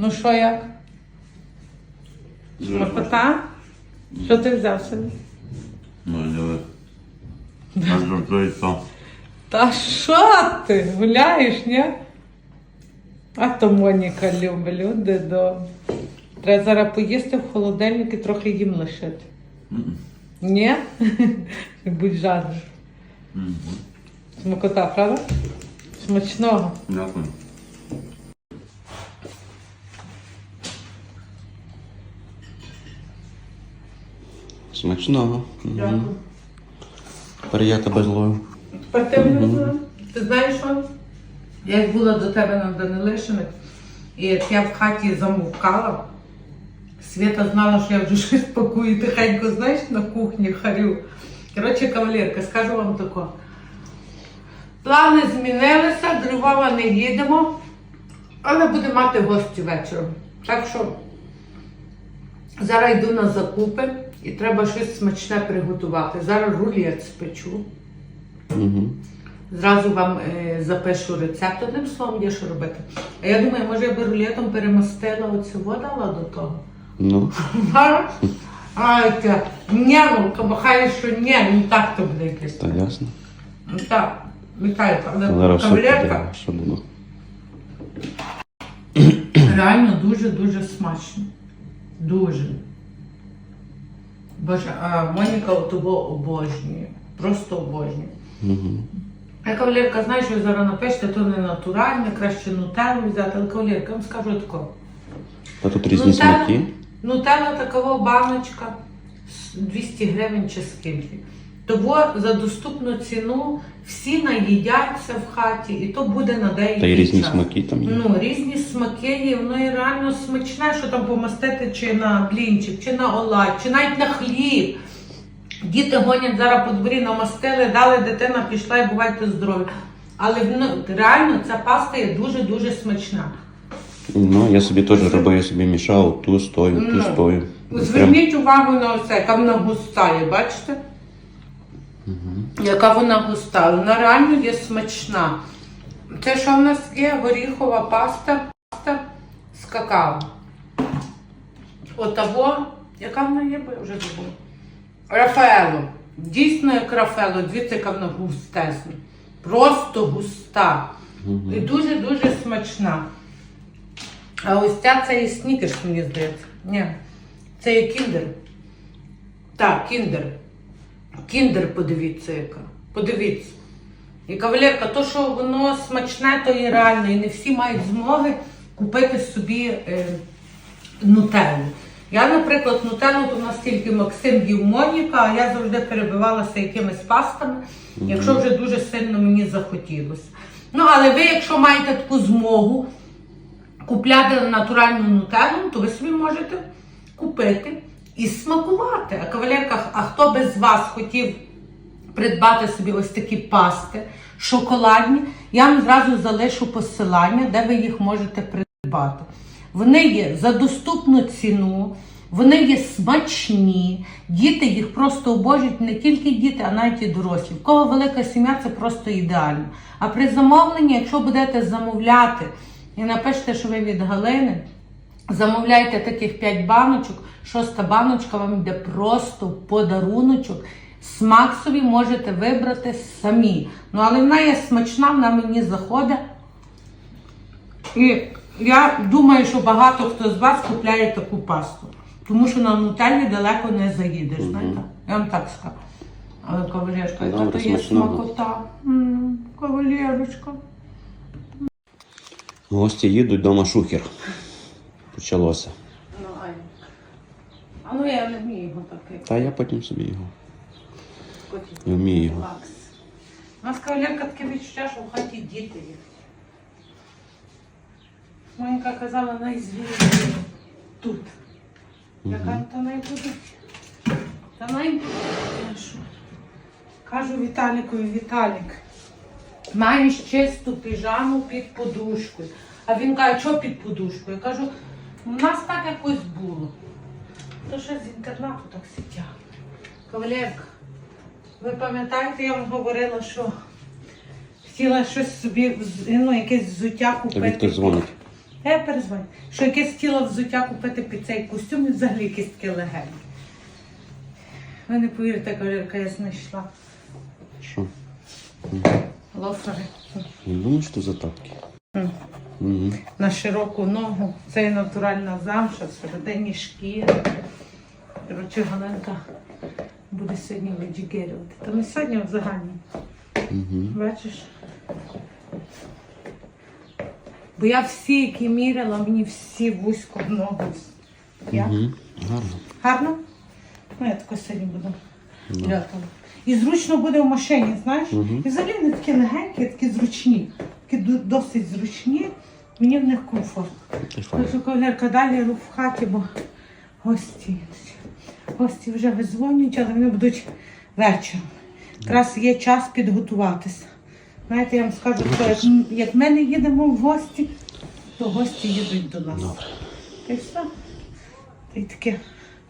Ну що як? Смакота? Що ти взяв собі? Ну, диви. А жартують. Та що ти? Гуляєш, ні? А то Моніка любить, люди добрі. Треба зараз поїсти в холодильник і трохи їм лишити. Ні? Будь жадний. Смакота, правда? Смачного. Дякую. Смачного. Дякую. Тепер я тебе злою. Тепер ти мене знаєш? Ти знаєш що? Я як була до тебе на Данилишиних, і як я в хаті замовкала, Свята знала, що я вже щось пакую тихенько, знаєш, на кухні харю. Коротше, кавалерка, скажу вам тако. Плани змінилися, до Львова не їдемо, але будемо мати гості вечором. Так що зараз йду на закупи і треба щось смачне приготувати. Зараз рулет спечу. Угу. Зразу вам е, запишу рецепт. Одним словом, є що робити. А я думаю, може я би рулетом перемастила оцю воду дала до того. Ну? Ай, та, ні, ну, кабахай, що ні, ну так то буде якесь. та ясно. Ну так, Віталіка, але Зараз все кавалерка буде, що було. реально дуже-дуже смачно. Дуже. Боже, а Моніка того обожнює. Просто обожнює. Угу. А кавалерка, знаєш, що ви зараз напишете, то не натуральне, краще нутеллу взяти, але кавалерка, я вам скажу тако. А тут різні Нутелла- смаки. Нутелла такова баночка с- 200 гривень чи скільки. Того за доступну ціну всі наїдяться в хаті, і то буде на деякий Та й різні час. смаки там є. Ну, різні смаки є, воно і реально смачне, що там помастити чи на блінчик, чи на оладь, чи навіть на хліб. Діти гонять зараз по дворі, намастили, дали дитина, пішла і бувайте здорові. Але ну, реально ця паста є дуже-дуже смачна. Ну, я собі теж робив, я собі мішав ту з тою, ту Ну. тою. Прям Зверніть увагу на оце, яка вона густа є, бачите? Яка вона густа. Вона реально є смачна. Це що в нас є? Горіхова паста, паста з какао. Отаво, яка вона є, бо я вже забула. Рафаело. Дійсно як Рафаело, дивіться, яка вона густесна. Просто густа. І дуже-дуже смачна. А ось ця це і снікерс, мені здається. Ні. Це є кіндер. Так, кіндер. Кіндер, подивіться, яка. Подивіться. І кавалерка, то, що воно смачне, то і реально. І не всі мають змоги купити собі е, нутеллу. Я, наприклад, нутеллу, то в нас тільки Максим їв Моніка, а я завжди перебивалася якимись пастами, якщо вже дуже сильно мені захотілося. Ну, але ви, якщо маєте таку змогу, купляти натуральну нутеллу, то ви собі можете купити і смакувати. А кавалерка, а хто би з вас хотів придбати собі ось такі пасти шоколадні, я вам зразу залишу посилання, де ви їх можете придбати. Вони є за доступну ціну, вони є смачні, діти їх просто обожнюють, не тільки діти, а навіть і дорослі. В кого велика сім'я, це просто ідеально. А при замовленні, якщо будете замовляти і напишете, що ви від Галини, замовляйте таких 5 баночок, шоста баночка вам йде просто в подаруночок. Смак собі можете вибрати самі. Ну, але вона є смачна, вона мені заходить. І я думаю, що багато хто з вас купляє таку пасту. Тому що на нутеллі далеко не заїдеш, знаєте? Я вам так скажу. Але кавалерка, яка то є смакота. М, Кавалерочка. Гості їдуть дома шухер. Почалося. Ну, ай. А ну я не вмію його таке. Та я потім собі його. Я вмію його. У нас кавалерка таке відчуття, що в хаті діти є. Монька казала, найзвільніше тут. Яка то не буде? Та най буде. Що? Кажу Віталікові, Віталік, маєш чисту піжаму під подушкою. А він каже, що під подушкою? Я кажу, у нас так якось було. То ще з інтернату так сидять. Кавалерка, ви пам'ятаєте, я вам говорила, що хотіла щось собі, ну, якесь взуття купити. Віктор дзвонить. Я перезвоню. Що якесь хотіла взуття купити під цей костюм і взагалі якісь таке легеньке. Ви не повірите, кавалерка, я знайшла Що? лофери. Не думаю, що за тапки. М. Угу. на широку ногу. Це є натуральна замша, всередині шкіри. Коротше, Галенка буде сьогодні віджигерювати. Та не сьогодні взагалі. Угу. Бачиш? Бо я всі, які міряла, мені всі вузько в ногу. Я? Угу. Гарно. Гарно? Ну, я тако сьогодні буду. І зручно буде в машині, знаєш? Мгм. І взагалі вони такі легенькі, такі зручні. Такі досить зручні, мені в них комфортно. Так що кавалерка далі рух в хаті, бо гості. Гості вже визвонюють, але вони будуть вечором. Якраз є час підготуватися. Знаєте, я вам скажу, що як, як ми не їдемо в гості, то гості їдуть до нас. Добре. Та й все. Та й таке.